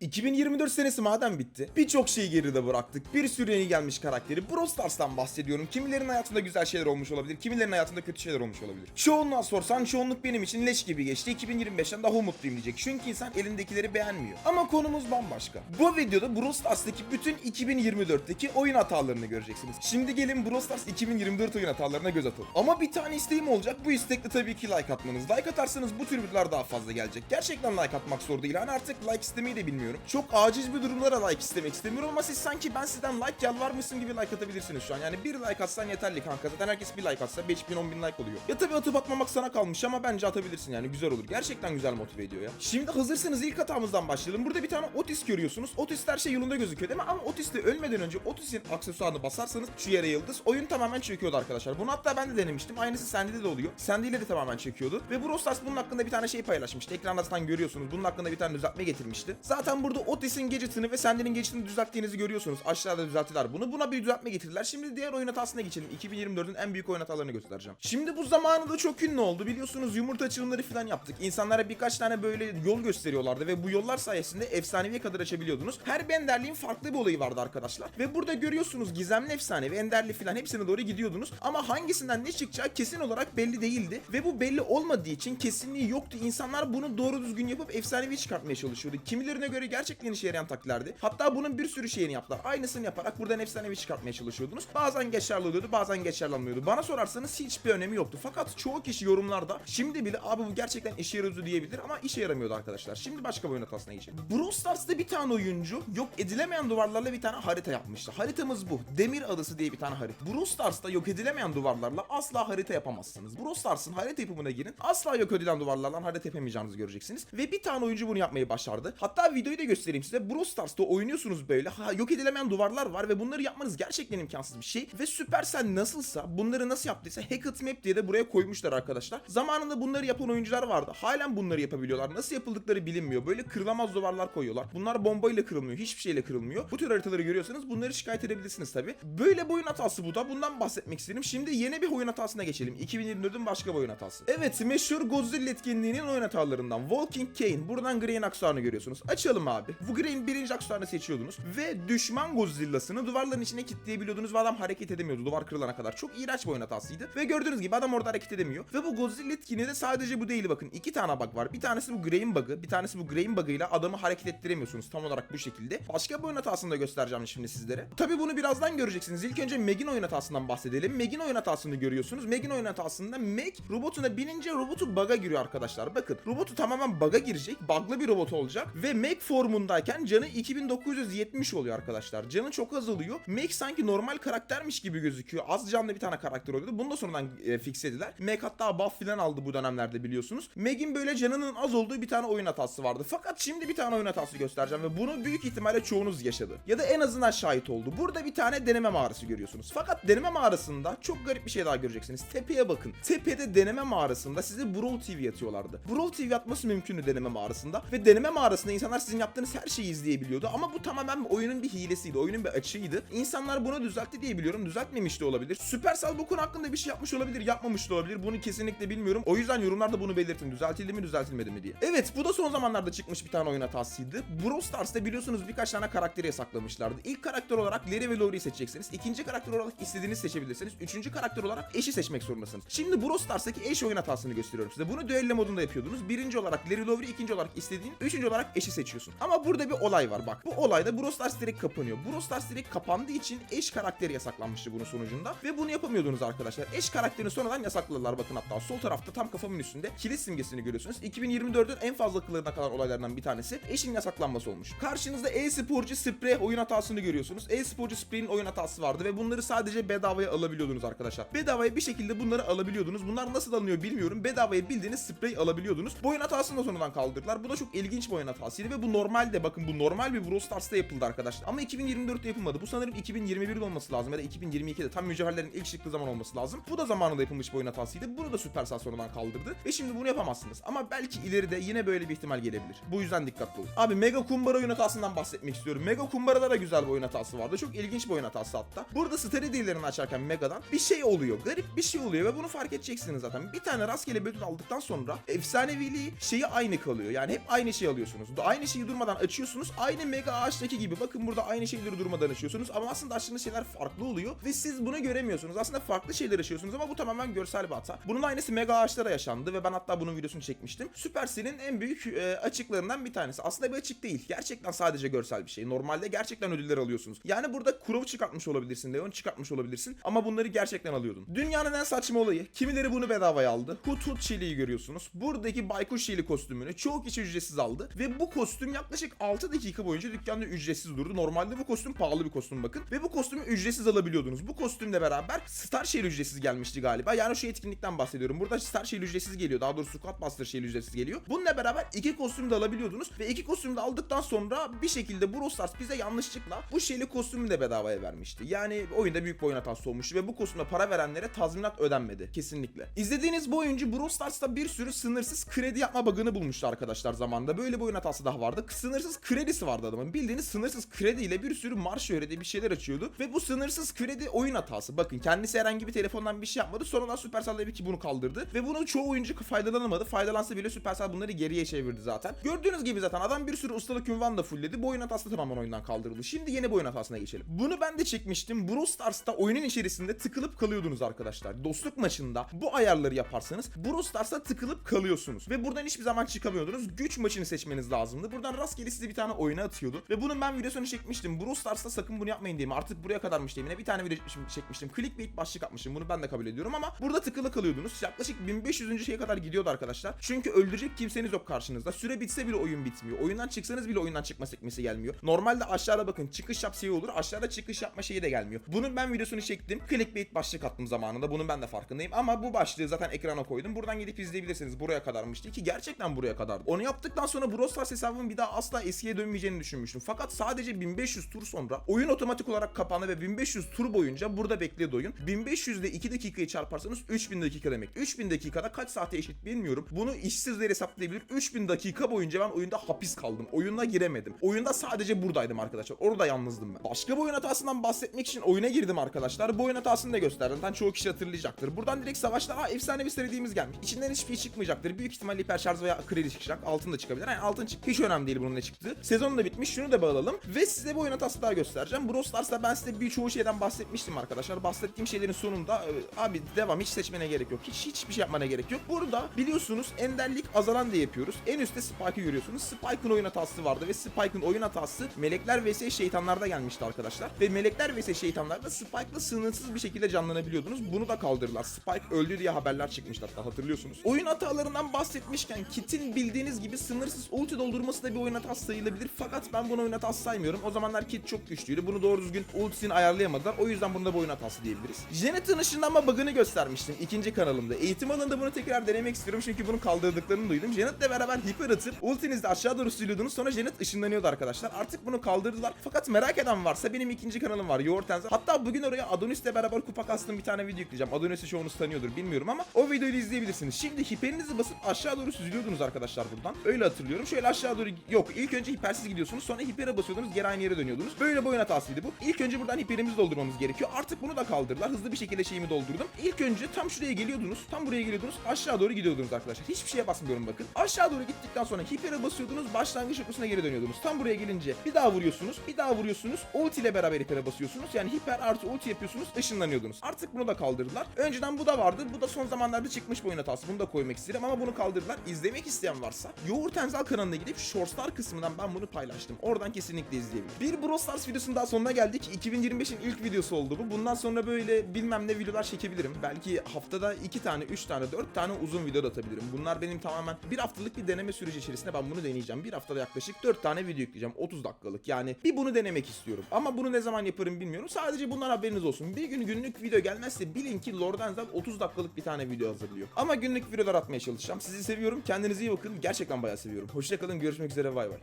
2024 senesi madem bitti, birçok şeyi geride bıraktık. Bir sürü yeni gelmiş karakteri. Brawl Stars'tan bahsediyorum. Kimilerin hayatında güzel şeyler olmuş olabilir, kimilerin hayatında kötü şeyler olmuş olabilir. Çoğunluğa sorsan çoğunluk benim için leş gibi geçti. 2025'ten daha mutluyum diyecek. Çünkü insan elindekileri beğenmiyor. Ama konumuz bambaşka. Bu videoda Brawl Stars'taki bütün 2024'teki oyun hatalarını göreceksiniz. Şimdi gelin Brawl Stars 2024 oyun hatalarına göz atalım. Ama bir tane isteğim olacak. Bu istekle tabii ki like atmanız. Like atarsanız bu tür videolar daha fazla gelecek. Gerçekten like atmak zor değil. Hani artık like istemeyi de bilmiyorum. Çok aciz bir durumlara like istemek istemiyorum ama siz sanki ben sizden like yalvarmışsın gibi like atabilirsiniz şu an. Yani bir like atsan yeterli kanka. Zaten herkes bir like atsa 5000 10.000 like oluyor. Ya tabii atıp atmamak sana kalmış ama bence atabilirsin yani güzel olur. Gerçekten güzel motive ediyor ya. Şimdi hazırsanız ilk hatamızdan başlayalım. Burada bir tane Otis görüyorsunuz. Otis her şey yolunda gözüküyor değil mi? Ama Otis'te ölmeden önce Otis'in aksesuarını basarsanız şu yere yıldız oyun tamamen çöküyordu arkadaşlar. Bunu hatta ben de denemiştim. Aynısı sende de oluyor. Sandy ile de tamamen çekiyordu. Ve Brawl Stars bunun hakkında bir tane şey paylaşmıştı. Ekranda zaten görüyorsunuz. Bunun hakkında bir tane düzeltme getirmişti. Zaten burada Otis'in gadget'ını ve Sandy'nin gadget'ını düzelttiğinizi görüyorsunuz. Aşağıda düzelttiler bunu. Buna bir düzeltme getirdiler. Şimdi diğer oyun hatasına geçelim. 2024'ün en büyük oyun hatalarını göstereceğim. Şimdi bu zamanında çok ünlü oldu. Biliyorsunuz yumurta açılımları falan yaptık. İnsanlara birkaç tane böyle yol gösteriyorlardı ve bu yollar sayesinde efsaneviye kadar açabiliyordunuz. Her bir enderliğin farklı bir olayı vardı arkadaşlar. Ve burada görüyorsunuz gizemli efsane ve enderli falan hepsine doğru gidiyordunuz. Ama hangisinden ne çıkacağı kesin olarak belli değildi. Ve bu belli olmadığı için kesinliği yoktu. İnsanlar bunu doğru düzgün yapıp efsanevi çıkartmaya çalışıyordu. Kimilerine göre gerçekten işe yarayan taktilerdi. Hatta bunun bir sürü şeyini yaptılar. Aynısını yaparak buradan efsanevi çıkartmaya çalışıyordunuz. Bazen geçerli oluyordu, bazen geçerli olmuyordu. Bana sorarsanız hiçbir önemi yoktu. Fakat çoğu kişi yorumlarda şimdi bile abi bu gerçekten işe yarıyordu diyebilir ama işe yaramıyordu arkadaşlar. Şimdi başka bir oyun hatasına geçelim. Brawl Stars'ta bir tane oyuncu yok edilemeyen duvarlarla bir tane harita yapmıştı. Haritamız bu. Demir Adası diye bir tane harita. Brawl Stars'ta yok edilemeyen duvarlarla asla harita yapamazsınız. Brawl Stars'ın harita yapımına girin. Asla yok edilen duvarlarla harita yapamayacağınızı göreceksiniz. Ve bir tane oyuncu bunu yapmayı başardı. Hatta videoyu da göstereyim size. Brawl Stars'ta oynuyorsunuz böyle. Ha, yok edilemeyen duvarlar var ve bunları yapmanız gerçekten imkansız bir şey. Ve Supercell nasılsa bunları nasıl yaptıysa Hackett Map diye de buraya koymuşlar arkadaşlar. Zamanında bunları yapan oyuncular vardı. Halen bunları yapabiliyorlar. Nasıl yapıldıkları bilinmiyor. Böyle kırılamaz duvarlar koyuyorlar. Bunlar bombayla kırılmıyor. Hiçbir şeyle kırılmıyor. Bu tür haritaları görüyorsanız bunları şikayet edebilirsiniz tabi. Böyle bir oyun hatası bu da. Bundan bahsetmek istedim. Şimdi yeni bir oyun hatasına geçelim. 2024'ün başka bir oyun hatası. Evet meşhur Godzilla etkinliğinin oyun hatalarından. Walking Kane. Buradan Grey'in aksesuarını görüyorsunuz. Açalım abi. Bu Grey'in birinci aksesuarını seçiyordunuz. Ve düşman Godzilla'sını duvarların içine kilitleyebiliyordunuz ve adam hareket edemiyordu. Duvar kırılana kadar. Çok iğrenç bir oyun hatasıydı. Ve gördüğünüz gibi adam orada hareket edemiyor. Ve bu Godzilla etkinliği de sadece bu değil bakın. iki tane bug var. Bir tanesi bu Grey'in bug'ı. Bir tanesi bu Grey'in bug'ıyla adamı hareket ettiremiyorsunuz. Tam olarak bu şekilde. Başka bir oyun hatasını da göstereceğim şimdi sizlere. Tabi bunu birazdan göreceksiniz. İlk önce Meg'in oyun hatasından bahsedelim. Meg'in oyun hatasını görüyorsunuz. Meg'in oyun hatasında Meg robotuna binince robotu bug'a giriyor arkadaşlar. Bakın robotu tamamen bug'a girecek. Bug'lı bir robot olacak. Ve Meg formundayken canı 2970 oluyor arkadaşlar. Canı çok azalıyor. Meg sanki normal karaktermiş gibi gözüküyor. Az canlı bir tane karakter oluyordu. Bunu da sonradan e, fixlediler. Meg hatta buff falan aldı bu dönemlerde biliyorsunuz. Meg'in böyle canının az olduğu bir tane oyun hatası vardı. Fakat şimdi bir tane oyun hatası göstereceğim ve bunu büyük ihtimalle çoğunuz yaşadı. Ya da en azından şahit oldu. Burada bir tane deneme mağarası görüyorsunuz. Fakat deneme mağarasında çok garip bir şey daha göreceksiniz. Tepeye bakın. Tepede deneme mağarasında size Brawl TV atıyorlardı. Brawl TV atması mümkündü deneme mağarasında ve deneme mağarasında insanlar sizin yaptığınız her şeyi izleyebiliyordu ama bu tamamen oyunun bir hilesiydi. Oyunun bir açığıydı. İnsanlar bunu düzeltti diye biliyorum. Düzeltmemiş de olabilir. Supercell bu konu hakkında bir şey yapmış olabilir, yapmamış da olabilir. Bunu kesinlikle bilmiyorum. O yüzden yorumlarda bunu belirtin. Düzeltildi mi, düzeltilmedi mi diye. Evet, bu da son zamanlarda çıkmış bir tane oyun hatasıydı. Brawl Stars'ta biliyorsunuz birkaç tane karakteri yasaklamışlardı. İlk karakter olarak Larry ve Lori'yi seçeceksiniz. İkinci karakter olarak istediğinizi seçebilirsiniz. Üçüncü karakter olarak eşi seçmek zorundasınız. Şimdi Brawl Stars'taki eş oyun hatasını gösteriyorum size. Bunu düello modunda yapıyordunuz. Birinci olarak Larry Lowry, ikinci olarak istediğin, üçüncü olarak eşi seçiyorsun. Ama burada bir olay var bak. Bu olayda Brawl Stars direkt kapanıyor. Brawl Stars direkt kapandığı için eş karakteri yasaklanmıştı bunun sonucunda. Ve bunu yapamıyordunuz arkadaşlar. Eş karakterini sonradan yasakladılar bakın hatta. Sol tarafta tam kafamın üstünde kilit simgesini görüyorsunuz. 2024'ün en fazla akıllarına kalan olaylardan bir tanesi eşin yasaklanması olmuş. Karşınızda e-sporcu sprey oyun hatasını görüyorsunuz. E-sporcu sprey'in oyun hatası vardı ve bunları sadece bedavaya alabiliyordunuz arkadaşlar. Bedavaya bir şekilde bunları alabiliyordunuz. Bunlar nasıl alınıyor bilmiyorum. Bedavaya bildiğiniz sprey alabiliyordunuz. Bu oyun hatasını da sonradan kaldırdılar. Bu da çok ilginç bir oyun hatasıydı ve bu normalde bakın bu normal bir Brawl Stars'ta yapıldı arkadaşlar. Ama 2024'te yapılmadı. Bu sanırım 2021'de olması lazım ya da 2022'de tam mücevherlerin ilk çıktığı zaman olması lazım. Bu da zamanında yapılmış bir oyun hatasıydı. Bunu da Supercell sonradan kaldırdı ve şimdi bunu yapamazsınız. Ama belki ileride yine böyle bir ihtimal gelebilir. Bu yüzden dikkatli olun. Abi Mega Kumbara oyun hatasından bahsetmek istiyorum. Mega Kumbara'da da güzel bir oyun hatası vardı. Çok ilginç bir oyun hatası hatta. Burada Deal'lerini açarken Mega'dan bir şey oluyor. Garip bir şey oluyor ve bunu fark edeceksiniz zaten. Bir tane rastgele beton aldıktan sonra efsaneviliği şeyi aynı kalıyor. Yani hep aynı şeyi alıyorsunuz. Aynı şeyi şeyi durmadan açıyorsunuz. Aynı mega ağaçtaki gibi. Bakın burada aynı şeyleri durmadan açıyorsunuz. Ama aslında açtığınız şeyler farklı oluyor. Ve siz bunu göremiyorsunuz. Aslında farklı şeyler açıyorsunuz ama bu tamamen görsel bir hata. Bunun aynısı mega ağaçlara yaşandı ve ben hatta bunun videosunu çekmiştim. Supercell'in en büyük e, açıklarından bir tanesi. Aslında bir açık değil. Gerçekten sadece görsel bir şey. Normalde gerçekten ödüller alıyorsunuz. Yani burada Crow çıkartmış olabilirsin, Leon çıkartmış olabilirsin ama bunları gerçekten alıyordun. Dünyanın en saçma olayı. Kimileri bunu bedavaya aldı. Hut Hut görüyorsunuz. Buradaki Baykuş Şeli kostümünü çoğu kişi ücretsiz aldı ve bu kostüm yaklaşık 6 dakika boyunca dükkanda ücretsiz durdu. Normalde bu kostüm pahalı bir kostüm bakın ve bu kostümü ücretsiz alabiliyordunuz. Bu kostümle beraber Star Shell ücretsiz gelmişti galiba. Yani şu etkinlikten bahsediyorum. Burada Star Shell ücretsiz geliyor. Daha doğrusu Squad Buster Shell ücretsiz geliyor. Bununla beraber iki kostüm de alabiliyordunuz ve iki kostüm de aldıktan sonra bir şekilde Brawl Stars bize yanlışlıkla bu Shelly kostümünü de bedavaya vermişti. Yani oyunda büyük bir oyun hatası olmuştu ve bu kostüme para verenlere tazminat ödenmedi. Kesinlikle. İzlediğiniz bu oyuncu Brawl Stars'ta bir sürü sınırsız kredi yapma bug'ını bulmuştu arkadaşlar zamanında. Böyle bir oyun hatası daha vardı. Sınırsız kredisi vardı adamın. Bildiğiniz sınırsız krediyle bir sürü marş öğredi bir şeyler açıyordu. Ve bu sınırsız kredi oyun hatası. Bakın kendisi herhangi bir telefondan bir şey yapmadı. Sonradan Supercell dedi ki bunu kaldırdı. Ve bunu çoğu oyuncu faydalanamadı. Faydalansa bile Supercell bunları geriye çevirdi zaten. Gördüğünüz gibi zaten adam bir sürü ustalık ünvan da fullledi. Bu oyun hatası da tamamen oyundan kaldırıldı. Şimdi yeni bir oyun hatasına geçelim. Bunu ben de çekmiştim. Brawl Stars'ta oyunun içerisinde tıkılıp kalıyordunuz arkadaşlar. Dostluk maçında bu ayarları yaparsanız Brawl Stars'ta tıkılıp kalıyorsunuz. Ve buradan hiçbir zaman çıkamıyordunuz. Güç maçını seçmeniz lazımdı. Buradan rastgele sizi bir tane oyuna atıyordu. Ve bunun ben videosunu çekmiştim. Brawl Stars'ta sakın bunu yapmayın diye. Artık buraya kadarmış diye. Yine bir tane video çekmiştim. Clickbait başlık atmışım. Bunu ben de kabul ediyorum ama burada tıkılı kalıyordunuz. Yaklaşık 1500. şeye kadar gidiyordu arkadaşlar. Çünkü öldürecek kimseniz yok karşınızda. Süre bitse bile oyun bitmiyor. Oyundan çıksanız bile oyundan çıkma sekmesi gelmiyor. Normalde aşağıda bakın çıkış yap şeyi olur. Aşağıda çıkış yapma şeyi de gelmiyor. Bunun ben videosunu çektim. Clickbait başlık attım zamanında. Bunun ben de farkındayım. Ama bu başlığı zaten ekrana koydum. Buradan gidip izleyebilirsiniz. Buraya kadarmıştı ki gerçekten buraya kadardı. Onu yaptıktan sonra Brawl Stars hesabımın bir daha asla eskiye dönmeyeceğini düşünmüştüm. Fakat sadece 1500 tur sonra oyun otomatik olarak kapandı ve 1500 tur boyunca burada bekledi oyun. 1500 ile 2 dakikayı çarparsanız 3000 dakika demek. 3000 dakikada kaç saate eşit bilmiyorum. Bunu işsizler hesaplayabilir. 3000 dakika boyunca ben oyunda hapis kaldım. Oyuna giremedim. Oyunda sadece buradaydım arkadaşlar. Orada yalnızdım ben. Başka bir oyun hatasından bahsetmek için oyuna girdim arkadaşlar. Bu oyun hatasını da gösterdim. Zaten çoğu kişi hatırlayacaktır. Buradan direkt savaşta aa efsane bir serediğimiz gelmiş. İçinden hiçbir şey çıkmayacaktır. Büyük ihtimalle hiper şarj veya kredi çıkacak. Altın da çıkabilir. Yani altın çık. Hiç önemli değil bunun ne çıktı. Sezon da bitmiş. Şunu da bağlayalım. Ve size bu oyun hatası daha göstereceğim. Brawl Stars'ta ben size birçoğu şeyden bahsetmiştim arkadaşlar. Bahsettiğim şeylerin sonunda e, abi devam hiç seçmene gerek yok. Hiç hiçbir şey yapmana gerek yok. Burada biliyorsunuz enderlik azalan diye yapıyoruz. En üstte Spike'ı görüyorsunuz. Spike'ın oyun hatası vardı ve Spike'ın oyun hatası melekler vs şeytanlarda gelmişti arkadaşlar. Ve melekler vs şeytanlarda Spike'la sınırsız bir şekilde canlanabiliyordunuz. Bunu da kaldırdılar. Spike öldü diye haberler çıkmıştı hatta hatırlıyorsunuz. Oyun hatalarından bahsetmişken Kit'in bildiğiniz gibi sınırsız ulti doldurması da bir oyun hatası sayılabilir. Fakat ben bunu oyun hatası saymıyorum. O zamanlar Kit çok güçlüydü. Bunu doğru düzgün ultisini ayarlayamadılar. O yüzden bunu da bir oyun hatası diyebiliriz. Janet'ın ışınlanma bug'ını göstermiştim ikinci kanalımda. Eğitim alanında bunu tekrar denemek istiyorum çünkü bunu kaldırdıklarını duydum. Janet'le beraber hiper atıp ultinizde aşağı doğru sürüyordunuz sonra Janet ışınlanıyordu arkadaşlar. Artık bunu kaldırdılar. Fakat merak eden varsa benim ikinci kanalım var Yoğurt Enzel. Hatta bugün oraya Adonis'le beraber kupa kastığım bir tane video yükleyeceğim. Adonis'i çoğunuz tanıyordur bilmiyorum ama o videoyu izleyebilirsiniz. Şimdi hiperinizi basıp aşağı doğru süzülüyordunuz arkadaşlar buradan. Öyle hatırlıyorum. Şöyle aşağı doğru yok. İlk önce hipersiz gidiyorsunuz. Sonra hipere basıyordunuz. Geri aynı yere dönüyordunuz. Böyle bir oyun hatasıydı bu. İlk önce buradan hiperimizi doldurmamız gerekiyor. Artık bunu da kaldırdılar. Hızlı bir şekilde şeyimi doldurdum. İlk önce tam şuraya geliyordunuz. Tam buraya geliyordunuz. Aşağı doğru gidiyordunuz arkadaşlar. Hiçbir şeye basmıyorum bakın. Aşağı doğru gittikten sonra hipere basıyordunuz. Başlangıç noktasına geri dönüyordunuz. Tam buraya gelince bir daha vuruyorsunuz. Bir daha vuruyorsunuz. Ulti ile beraber hipere basıyorsunuz. Yani hiper artı ulti yapıyorsunuz. ışınlanıyordunuz. Artık bunu da kaldırdılar. Önceden bu da vardı. Bu da son zamanlarda çıkmış bir oyun hatası. Bunu da koymak istedim ama bunu kaldırdılar. İzlemek isteyen varsa Yoğurt Enzel kanalına gidip Shortstar kısmından ben bunu paylaştım. Oradan kesinlikle izleyebilir. Bir Brawl Stars videosunun daha sonuna geldik. 2025'in ilk videosu oldu bu. Bundan sonra böyle bilmem ne videolar çekebilirim. Belki haftada 2 tane, 3 tane, 4 tane uzun video da atabilirim. Bunlar benim tamamen bir haftalık bir deneme süreci içerisinde ben bunu deneyeceğim. Bir haftada yaklaşık 4 tane video yükleyeceğim. 30 dakikalık. Yani bir bunu denemek istiyorum. Ama bunu ne zaman yaparım bilmiyorum. Sadece bundan haberiniz olsun. Bir gün günlük video gelmezse bilin ki Lord Enzel 30 dakikalık bir tane video hazırlıyor. Ama günlük videolar atmaya çalışacağım. Sizi seviyorum. Kendinize iyi bakın. Gerçekten bayağı seviyorum. Hoşçakalın. Görüşmek üzere. الريفايفل